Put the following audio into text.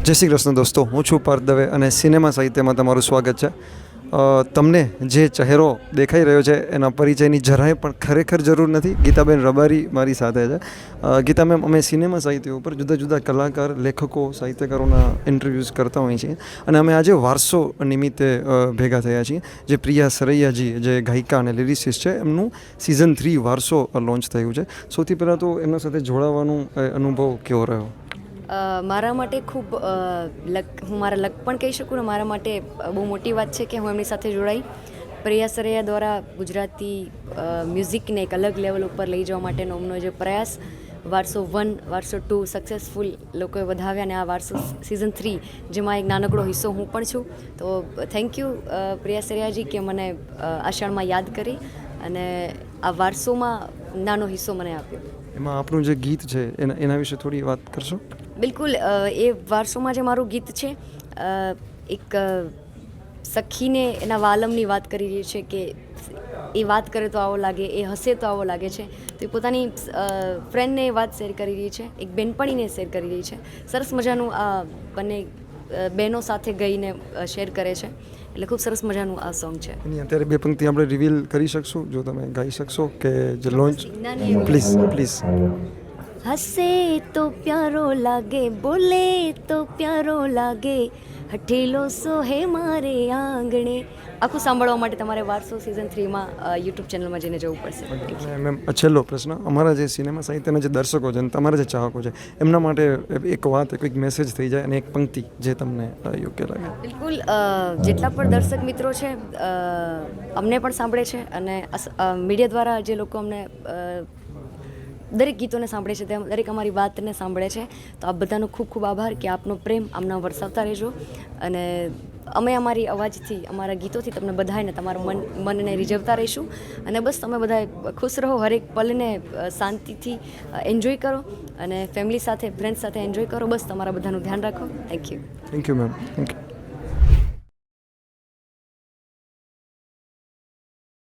જય શ્રી કૃષ્ણ દોસ્તો, હું છું પાર્થ દવે અને સિનેમા સાહિત્યમાં તમારું સ્વાગત છે. તમને જે ચહેરો દેખાઈ રહ્યો છે, એના પરિચયની જરાય પણ ખરેખર જરૂર નથી. ગીતાબેન રબારી મારી સાથે છે. ગીતા મેમ, અમે સિનેમા સાહિત્ય ઉપર જુદા જુદા કલાકાર, લેખકો, સાહિત્યકારોના ઇન્ટરવ્યૂઝ કરતા હોઈએ છીએ અને અમે આજે વારસો નિમિત્તે ભેગા થયા છીએ. જે પ્રિયા સરૈયાજી, જે ગાયિકા અને લિરિસિસ્ટ છે, એમનું સિઝન થ્રી વારસો લોન્ચ થયું છે. સૌથી પહેલાં તો એમના સાથે જોડાવાનો અનુભવ કેવો રહ્યો? મારા માટે ખૂબ લક, હું મારા લક પણ કહી શકું ને, મારા માટે બહુ મોટી વાત છે કે હું એમની સાથે જોડાઈ. પ્રિયા સરૈયા દ્વારા ગુજરાતી મ્યુઝિકને એક અલગ લેવલ ઉપર લઈ જવા માટેનો એમનો જે પ્રયાસ, વારસો વન, વારસો ટુ સક્સેસફુલ લોકોએ વધાવ્યા અને આ વારસો સિઝન થ્રી જેમાં એક નાનકડો હિસ્સો હું પણ છું. તો થેન્ક યુ પ્રિયા સરિયાજી કે મને આષાઢમાં યાદ કરી અને આ વારસોમાં નાનો હિસ્સો મને આપ્યો. એમાં આપણું જે ગીત છે, એના એના વિશે થોડી વાત કરશો? બિલકુલ એ વારસોમાં જે મારું ગીત છે એક સખીને એના વાલમની વાત કરી રહી છે કે એ વાત કરે તો આવો લાગે, એ હસે તો આવો લાગે છે. તો એ પોતાની ફ્રેન્ડને એ વાત શેર કરી રહી છે, એક બેનપણીને શેર કરી રહી છે. સરસ મજાનું આ બંને બહેનો સાથે ગઈને શેર કરે છે. એટલે ખૂબ સરસ મજાનું આ સોંગ છે. એની અત્યારે બે પંક્તિ આપણે રિવીલ કરી શકશું જો તમે ગાઈ શકશો કે જે લોન્ચ પ્લીઝ પ્લીઝ હસે તો પ્યારો લાગે બોલે તો પ્યારો લાગે હઠેલો સોહે મારે આંગણે આખું સાંભળવા માટે તમારે વારસો સિઝન થ્રીમાં યુટ્યુબ ચેનલમાં જઈને જવું પડશે. મેમ છેલ્લો પ્રશ્ન. અમારા જે સિનેમા સાહિત્યના જે દર્શકો છે અને તમારા જે ચાહકો છે એમના માટે એક વાત કોઈક મેસેજ થઈ જાય અને એક પંક્તિ જે તમને યોગ્ય લાગે. બિલકુલ જેટલા પણ દર્શક મિત્રો છે અમને પણ સાંભળે છે અને મીડિયા દ્વારા જે લોકો અમને દરેક ગીતોને સાંભળે છે તેમ દરેક અમારી વાતને સાંભળે છે. તો આ બધાનો ખૂબ ખૂબ આભાર કે આપનો પ્રેમ આમના વરસાવતા રહેજો અને અમે અમારી અવાજથી, અમારા ગીતોથી તમને બધાને તમારું મન, મનને રીઝવતા રહીશું. અને બસ તમે બધા ખુશ રહો, હરેક પલને શાંતિથી એન્જોય કરો અને ફેમિલી સાથે ફ્રેન્ડ્સ સાથે એન્જોય કરો. બસ તમારા બધાનું ધ્યાન રાખો. Thank you thank you ma'am thank you